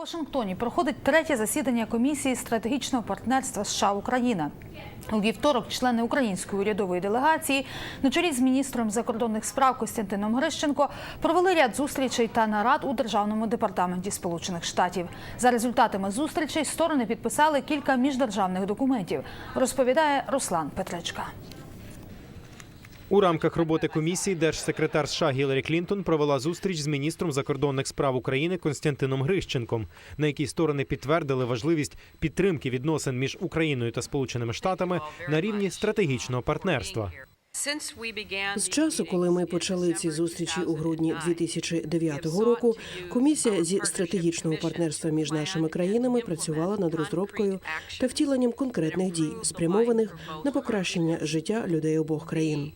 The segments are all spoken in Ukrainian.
Вашингтоні проходить третє засідання комісії стратегічного партнерства США Україна. У вівторок члени української урядової делегації на чолі з міністром закордонних справ Костянтином Грищенко провели ряд зустрічей та нарад у державному департаменті Сполучених Штатів. За результатами зустрічей сторони підписали кілька міждержавних документів. Розповідає Руслан Петречка. У рамках роботи комісії держсекретар США Гіларі Клінтон провела зустріч з міністром закордонних справ України Константином Грищенком, на якій сторони підтвердили важливість підтримки відносин між Україною та Сполученими Штатами на рівні стратегічного партнерства. З часу, коли ми почали ці зустрічі у грудні 2009 року, комісія зі стратегічного партнерства між нашими країнами працювала над розробкою та втіленням конкретних дій, спрямованих на покращення життя людей обох країн.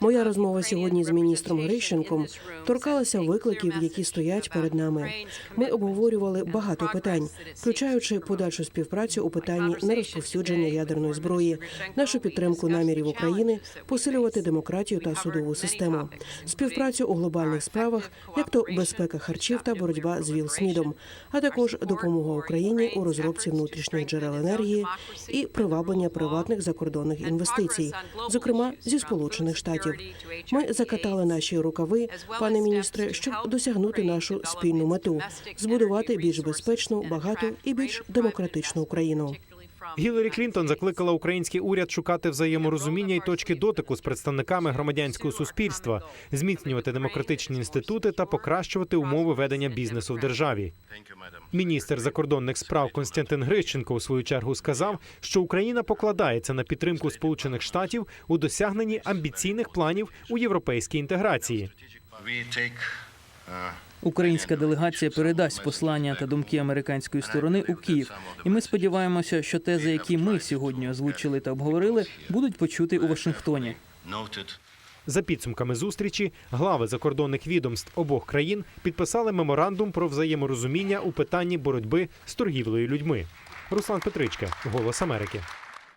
Моя розмова сьогодні з міністром Грищенком торкалася викликів, які стоять перед нами. Ми обговорювали багато питань, включаючи подальшу співпрацю у питанні нерозповсюдження ядерної зброї, нашу підтримку намірів України посилювати демократію та судову систему, співпрацю у глобальних справах, як то безпека харчів та боротьба з ВІЛ-СНІДом, а також допомога Україні у розробці внутрішніх джерел енергії і приваблення приватних закордонних інвестицій, зокрема зі сполучених штатів. Ми закатали наші рукави, пане міністре, щоб досягнути нашу спільну мету збудувати більш безпечну, багату і більш демократичну Україну. Гіларі Клінтон закликала український уряд шукати взаєморозуміння і точки дотику з представниками громадянського суспільства, зміцнювати демократичні інститути та покращувати умови ведення бізнесу в державі. Міністр закордонних справ Константин Грищенко у свою чергу сказав, що Україна покладається на підтримку Сполучених Штатів у досягненні амбіційних планів у європейській інтеграції. Українська делегація передасть послання та думки американської сторони у Київ, і ми сподіваємося, що тези, які ми сьогодні озвучили та обговорили, будуть почуті у Вашингтоні. За підсумками зустрічі, глави закордонних відомств обох країн підписали меморандум про взаєморозуміння у питанні боротьби з торгівлею людьми. Руслан Петричка, Голос Америки.